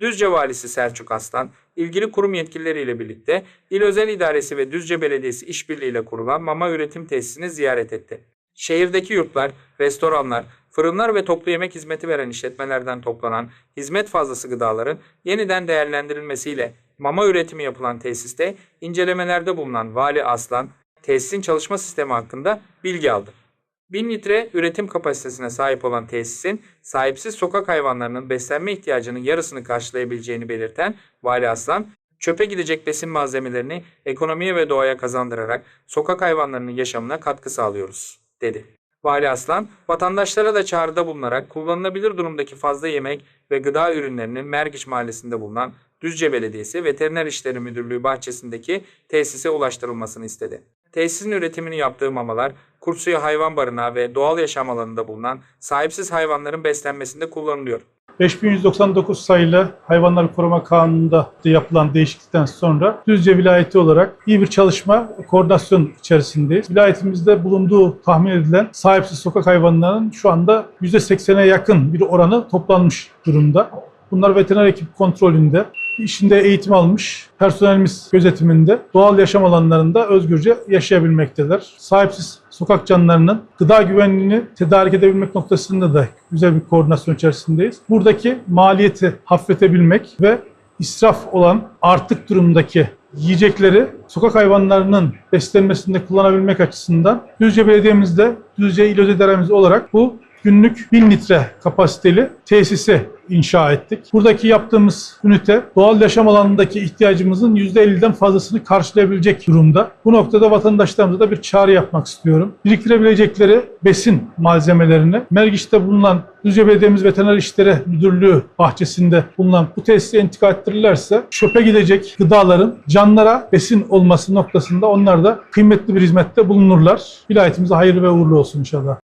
Düzce Valisi Selçuk Aslan, ilgili kurum yetkilileriyle birlikte İl Özel İdaresi ve Düzce Belediyesi işbirliğiyle kurulan mama üretim tesisini ziyaret etti. Şehirdeki yurtlar, restoranlar, fırınlar ve toplu yemek hizmeti veren işletmelerden toplanan hizmet fazlası gıdaların yeniden değerlendirilmesiyle mama üretimi yapılan tesiste incelemelerde bulunan Vali Aslan, tesisin çalışma sistemi hakkında bilgi aldı. 1000 litre üretim kapasitesine sahip olan tesisin sahipsiz sokak hayvanlarının beslenme ihtiyacının yarısını karşılayabileceğini belirten Vali Aslan, çöpe gidecek besin malzemelerini ekonomiye ve doğaya kazandırarak sokak hayvanlarının yaşamına katkı sağlıyoruz, dedi. Vali Aslan, vatandaşlara da çağrıda bulunarak kullanılabilir durumdaki fazla yemek ve gıda ürünlerinin Mergiç Mahallesi'nde bulunan Düzce Belediyesi Veteriner İşleri Müdürlüğü bahçesindeki tesise ulaştırılmasını istedi. Tesisin üretimini yaptığı mamalar, Kurtsuyu Hayvan Barınağı ve doğal yaşam alanında bulunan sahipsiz hayvanların beslenmesinde kullanılıyor. 5199 sayılı Hayvanları Koruma Kanunu'nda yapılan değişiklikten sonra Düzce vilayeti olarak iyi bir çalışma, koordinasyon içerisindeyiz. Vilayetimizde bulunduğu tahmin edilen sahipsiz sokak hayvanlarının şu anda %80'e yakın bir oranı toplanmış durumda. Bunlar veteriner ekip kontrolünde, işinde eğitim almış personelimiz gözetiminde doğal yaşam alanlarında özgürce yaşayabilmektedir. Sahipsiz sokak canlılarının gıda güvenliğini tedarik edebilmek noktasında da güzel bir koordinasyon içerisindeyiz. Buradaki maliyeti hafifletebilmek ve israf olan artık durumdaki yiyecekleri sokak hayvanlarının beslenmesinde kullanabilmek açısından Düzce Belediye'mizde Düzce İl Özel olarak bu günlük 1000 litre kapasiteli tesisi inşa ettik. Buradaki yaptığımız ünite doğal yaşam alanındaki ihtiyacımızın %50'den fazlasını karşılayabilecek durumda. Bu noktada vatandaşlarımıza da bir çağrı yapmak istiyorum. Biriktirebilecekleri besin malzemelerini Mergiç'te bulunan Düzce Belediyemiz Veteriner İşleri Müdürlüğü bahçesinde bulunan bu tesise intikal ettirirlerse çöpe gidecek gıdaların canlara besin olması noktasında onlar da kıymetli bir hizmette bulunurlar. Vilayetimize hayırlı ve uğurlu olsun inşallah.